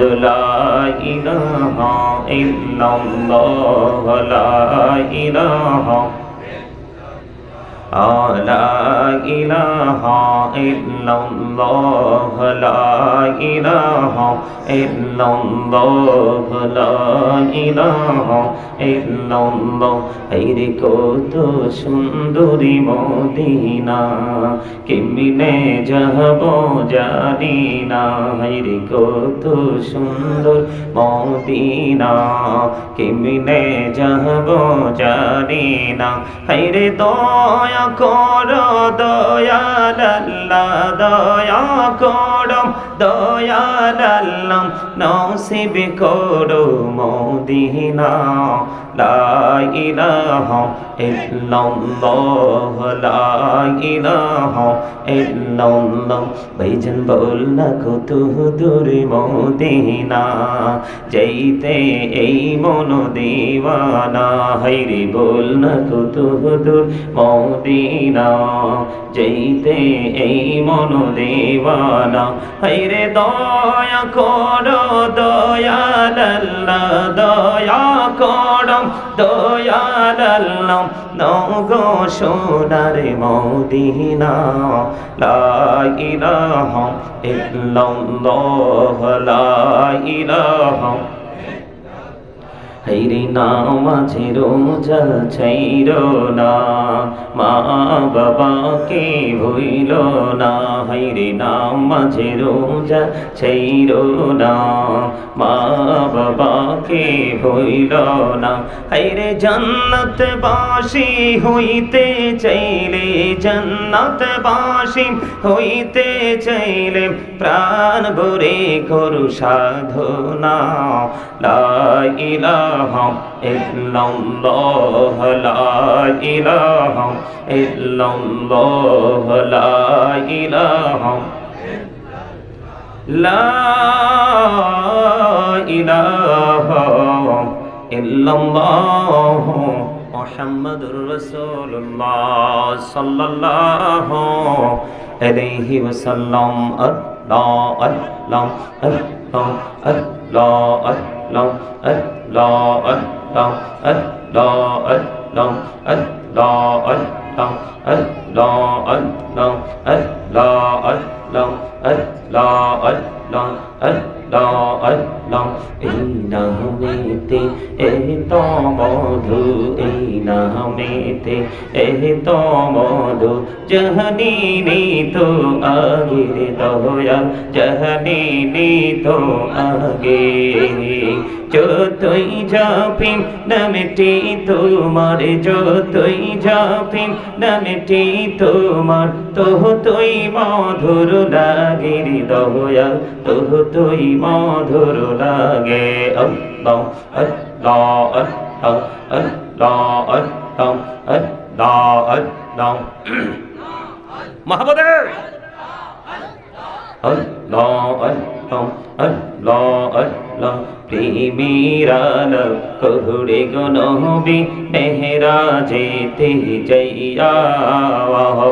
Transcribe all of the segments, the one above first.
لا إله إلا الله لا إله لا إله إلا الله لا إله إلا الله لا إله إلا الله এর কত সুন্দরী মদিনা কেমনে যাব জানি না এর কত সুন্দর মদিনা কেমনে যাব জানি না হাইরে দয়া কর দয়াল্লাহ দয়া কর দয়াল্লাহ নসিব করো মদিনা। লা ইলাহা ইল্লাল্লাহ, লা ইলাহা ইল্লাল্লাহ। ভাইজান বল না কত দূর মদিনা, যাইতে এই মন দিওয়ানা। হাইরে বল না কত দূর মদিনা। যাইতে এই মন দেওয়ানা হাইরে দয়া কর দয়াল্লাহ দয়া কর দয়াল্লাহ নগো সোনার মদিনা। লা ইলাহা ইল্লাল্লাহ, লা হাইরে নামাজে রোজা ছাইর না। মা বাবাকে ভইল না হাইরে নামাজে রোজা ছাইর না। মা বাবাকে ভইল না হাইরে জন্নত বাসি হইতে চাইলে জন্নত বাসি হইতে চাইলে প্রাণ ভরে করু সাধনা। লা ইল্লাল্লাহ, লা ইলাহা ইল্লাল্লাহ, লা ইলাহা লা ইলাহা ইল্লাল্লাহ। মুহাম্মাদুর রাসূলুল্লাহ সাল্লাল্লাহু আলাইহি আল্লাহ আল্লাহ আল্লাহ আল্লাহ long ấy lo ấy long ấy lo ấy long ấy lo ấy long ấy lo ấy long ấy lo ấy long ấy lo ấy long ấy আল্লাহ এই নামেতে এত মধু এই নামেতে এত মধু জহনি তো আগে দয়া জহনি তো আগে যতই যাপিম নামটি তোমার, যতই যাপিম নামটি তোমার তোহ তুই মধুর লাগে। দয়া তোহ তুই মধুর লাগে মাহবুবে আল্লাহ আল্লাহ আল্লাহ আল্লাহ প্রেমীরাল কহুড়ে গনবি মেহরা যেতে যাইয়া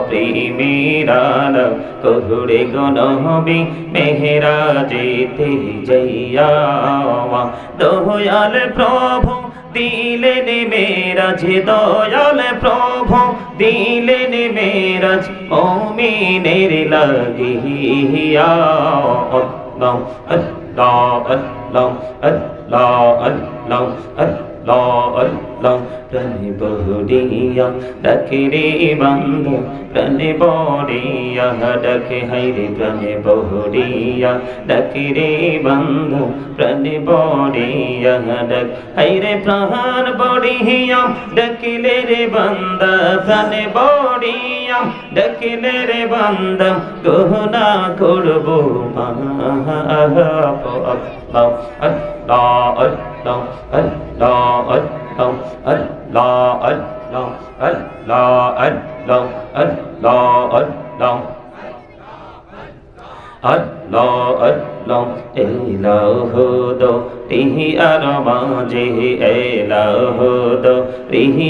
প্রেমীরাল কহুড়ে গনবি মেহরা যেতে যাইয়া দয়াল প্রভু দিলেন মেরাজ দয়াল প্রভু দিলেন মেরাজ মমিনের লাগিয়া Allah, Allah, Allah, Allah, Allah, Allah, আল্লাহ আল্লাহ প্রাণে বহরিয়া ডাকে রে বন্ধ প্রাণে বড়িয়া ডাকে হাইরে প্রাণে বহরিয়া ডাকে রে বন্ধ প্রাণে বড়িয়া ডাক হাইরে প্রাণ বড়িয়া, ডাকিলে রে বন্ধ প্রাণে বড়িয়া ডাকিলে রে বন্ধ গহনা করব মা আল্লাহ আল্লাহ আল্লাহ আল্লাহ la la la la la la আল্লাহ দো। আর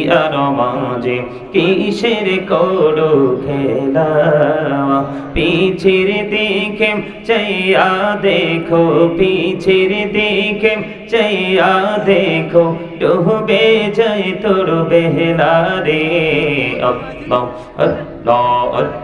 আর খেলা? পিছের দিকে চাইয়া দেখো, পিছের দিকে চাইয়া দেখো। ডুবে যাই তোর বেহলা রে। আল্লাহ